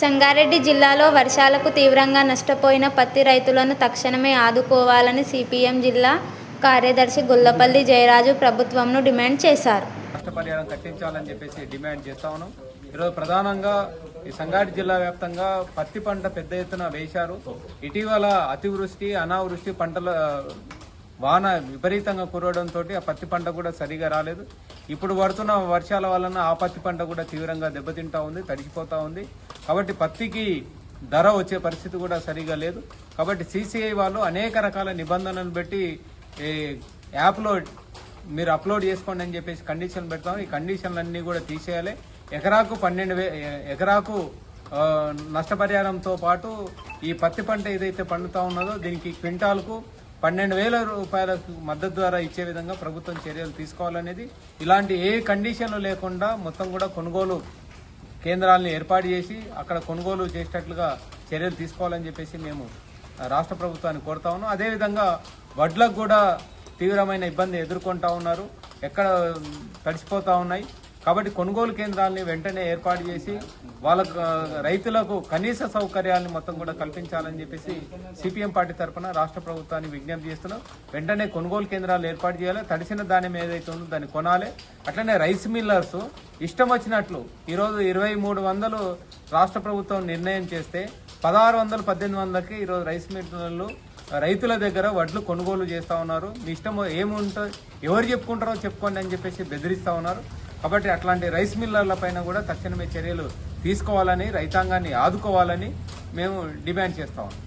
సంగారెడ్డి జిల్లాలో వర్షాలకు తీవ్రంగా నష్టపోయిన పత్తి రైతులను తక్షణమే ఆదుకోవాలని సిపిఎం జిల్లా కార్యదర్శి గుల్లపల్లి జయరాజు ప్రభుత్వంను డిమాండ్ చేశారు. నష్టపరిహారం కట్టించాలని చెప్పేసి డిమాండ్ చేస్తా ఉన్నాం. ఈరోజు ప్రధానంగా ఈ సంగారెడ్డి జిల్లా వ్యాప్తంగా పత్తి పంట పెద్ద ఎత్తున వేశారు. ఇటీవల అతివృష్టి అనావృష్టి పంటల వాన విపరీతంగా కురవడంతో ఆ పత్తి పంట కూడా సరిగా రాలేదు. ఇప్పుడు పడుతున్న వర్షాల వలన ఆ పత్తి పంట కూడా తీవ్రంగా దెబ్బతింటా ఉంది తడిచిపోతూ ఉంది. కాబట్టి పత్తికి ధర వచ్చే పరిస్థితి కూడా సరిగా లేదు. కాబట్టి సీసీఐ వాళ్ళు అనేక రకాల నిబంధనలు పెట్టి ఈ యాప్లో మీరు అప్లోడ్ చేసుకోండి అని చెప్పేసి కండిషన్ పెడతాం. ఈ కండిషన్లన్నీ కూడా తీసేయాలి. ఎకరాకు పన్నెండు వే ఎకరాకు నష్టపరిహారంతో పాటు ఈ పత్తి పంట ఏదైతే పండుతా ఉన్నదో దీనికి క్వింటాల్కు పన్నెండు వేల రూపాయలకు మద్దతు ద్వారా ఇచ్చే విధంగా ప్రభుత్వం చర్యలు తీసుకోవాలనేది ఇలాంటి ఏ కండిషన్లు లేకుండా మొత్తం కూడా కొనుగోలు కేంద్రాలను ఏర్పాటు చేసి అక్కడ కొనుగోలు చేసేటట్లుగా చర్యలు తీసుకోవాలని చెప్పేసి మేము రాష్ట్ర ప్రభుత్వాన్ని కోరుతా ఉన్నాం. అదేవిధంగా వడ్లకు కూడా తీవ్రమైన ఇబ్బంది ఎదుర్కొంటా ఉన్నారు. ఎక్కడ తడిసిపోతూ ఉన్నాయి. కాబట్టి కొనుగోలు కేంద్రాలని వెంటనే ఏర్పాటు చేసి వాళ్ళకు రైతులకు కనీస సౌకర్యాలను మొత్తం కూడా కల్పించాలని చెప్పేసి సిపిఎం పార్టీ తరఫున రాష్ట్ర ప్రభుత్వాన్ని విజ్ఞప్తి చేస్తున్నాం. వెంటనే కొనుగోలు కేంద్రాలు ఏర్పాటు చేయాలి. తడిసిన ధాన్యం ఏదైతే ఉందో దాన్ని కొనాలి. అట్లనే రైస్ మిల్లర్స్ ఇష్టం వచ్చినట్లు ఈరోజు ఇరవై మూడు వందలు రాష్ట్ర ప్రభుత్వం నిర్ణయం చేస్తే పదహారు వందలు పద్దెనిమిది వందలకి ఈరోజు రైస్ మిల్లర్లు రైతుల దగ్గర వడ్లు కొనుగోలు చేస్తా ఉన్నారు. మీ ఇష్టం ఏముంటో ఎవరు చెప్పుకుంటారో చెప్పుకోండి అని చెప్పేసి బెదిరిస్తూ ఉన్నారు. కాబట్టి అట్లాంటి రైస్ మిల్లర్ల పైన కూడా తక్షణమే చర్యలు తీసుకోవాలని రైతాంగాన్ని ఆదుకోవాలని మేము డిమాండ్ చేస్తా ఉన్నాం.